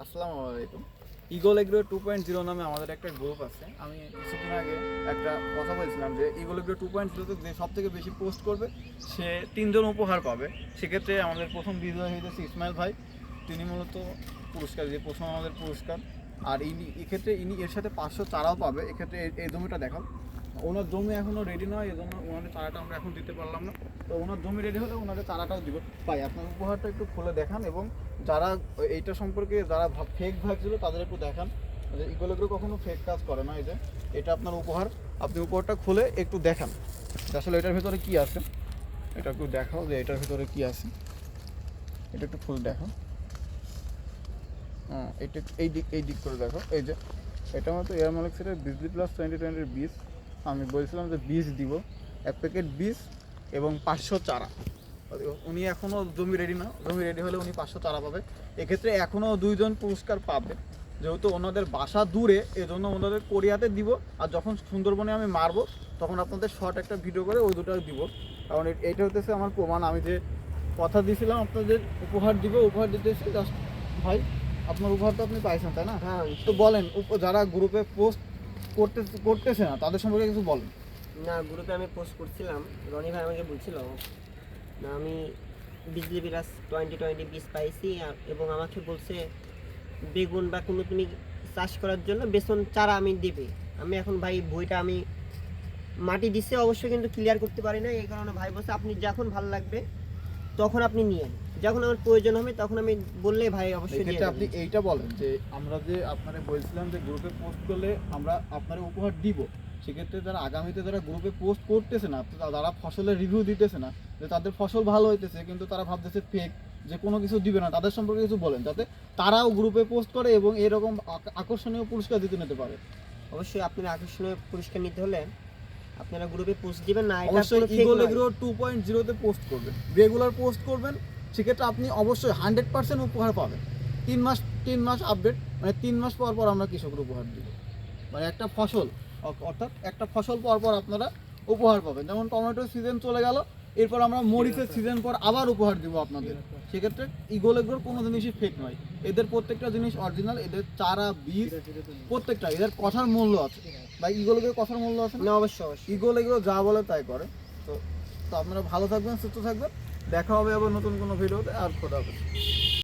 আসসালামু আলাইকুম। Eagle Agro two point zero নামে আমাদের একটা গ্রুপ আছে। আমি কিছুদিন আগে একটা কথা বলছিলাম যে ইগল এগ্রো টু পয়েন্ট জিরোতে যে সব থেকে বেশি পোস্ট করবে, সে তিনজন উপহার পাবে। সেক্ষেত্রে আমাদের প্রথম বিজয় হয়েছে ইসমাইল ভাই। তিনি মূলত পুরস্কার, যে প্রথম আমাদের পুরস্কার। আর ইনি, এক্ষেত্রে ইনি এর সাথে পাঁচশো চারাও পাবে। এক্ষেত্রে এই- জমিটা দেখাও। ওনার জমি এখনও রেডি নয় এই জন্য ওনাদের চারাটা আমরা এখন দিতে পারলাম না। তো ওনার জমি রেডি হলে ওনাদের চারাটাও দিব। পাই আপনার উপহারটা একটু খুলে দেখান এবং যারা এইটা সম্পর্কে যারা ফেক ভাবছিল তাদের একটু দেখান। যে ইগোলোগুলো কখনো ফেক কাজ করে না, এই যে এটা আপনার উপহার। আপনি উপহারটা খুলে একটু দেখান। আসলে এটার ভিতরে কি আছে? এটা একটু দেখাও যে এটার ভিতরে কি আছে। এটা একটু খুলে দেখো। হ্যাঁ এটা এই দিক এই দিক করে দেখো। এই যে, এটা মতো এয়ার মালিক্সের বিজলি প্লাস টোয়েন্টি টোয়েন্টির বীজ। আমি বলছিলাম যে বীজ দিব। এক প্যাকেট বীজ এবং পাঁচশো চারা। উনি এখনও জমি রেডি না। জমি রেডি হলে উনি পাঁচশো চারা পাবে। এক্ষেত্রে এখনও দুইজন পুরস্কার পাবে। যেহেতু ওনাদের বাসা দূরে এজন্য ওনাদের কোরিয়াতে দিব। আর যখন সুন্দরবনে আমি মারবো তখন আপনাদের শর্ট একটা ভিডিও করে ওই দুটো দিব। কারণ এ- এইটা হতেছে আমার প্রমাণ। আমি যে কথা দিয়েছিলাম আপনাদের উপহার দিব। উপহার দিতেছি জাস্ট ভাই আপনার উপহার তো আপনি পাইছেন তাই না? হ্যাঁ তো বলেন উপ- যারা গ্রুপে পোস্ট করতে, করতেছে না, তাদের সম্পর্কে কিছু বলেন। না, গ্রুপে আমি পোস্ট করছিলাম, রনি ভাই আমাকে বলছিল, না, আমি বিজলি বিরাজ টোয়েন্টি টোয়েন্টি বীজ পাইছি এবং আমাকে বলছে, বেগুন বা কোনো তুমি চাষ করার জন্য বেসন চারা আমি দিবে। আমি এখন ভাই, বইটা আমি মাটি দিছে অবশ্যই কিন্তু ক্লিয়ার করতে পারি না এই কারণে ভাই বলছে, আপনি যখন ভালো লাগবে তখন আপনি নিয়েন যখন আমার প্রয়োজন হবে তখন আমি বললে ভাই অবশ্যই দিয়ে আপনি এইটা বলেন যে আমরা যে আপনারা বলছিলাম যে গ্রুপে পোস্ট করলে আমরা আপনারা উপহার দিব। সেক্ষেত্রে যারা আগামীতে যারা গ্রুপে পোস্ট করতেছে না যারা ফসলের রিভিউ দিতেছে না যে তাদের ফসল ভালো হইতেছে কিন্তু তারা ভাবতেছে ফেক যে কোনো কিছু দিবে না। তাদের সম্পর্কে কিছু বলেন যাতে তারাও গ্রুপে পোস্ট করে এবং এরকম আকর্ষণীয় পুরস্কার দিতে নিতে পারে। অবশ্যই আপনার আকর্ষণীয় পুরস্কার নিতে হলে আপনারা গ্রুপে পোস্ট দিবেন না এটা অবশ্যই কোনো fake ইগো নয়। এগ্রো টু পয়েন্ট জিরোতে পোস্ট করবেন। রেগুলার পোস্ট করবেন সেক্ষেত্রে আপনি অবশ্যই হান্ড্রেড পার্সেন্ট উপহার পাবেন। তিন মাস তিন মাস আপডেট মানে তিন মাস পর পর আমরা কৃষকের উপহার দিব। মানে একটা ফসল অর্থাৎ একটা ফসল পর পর আপনারা উপহার পাবেন। যেমন টমেটোর সিজন চলে গেল এরপর আমরা মরিচের সিজন পর আবার উপহার দিব আপনাদের। সেক্ষেত্রে ইগোল এগ্রোর কোনো জিনিসই ফেক নয়। এদের প্রত্যেকটা জিনিস অরিজিনাল এদের চারা বীজ প্রত্যেকটা এদের কথার মূল্য আছে। বা ইগোল এগ্রোর কথার মূল্য আছে না? না অবশ্যই অবশ্যই। ইগোল এগুলো যা বলে তাই করে। তো তো আপনারা ভালো থাকবেন সুস্থ থাকবেন। দেখা হবে আবার নতুন কোনো ভিডিওতে আর খোদা হাফেজ।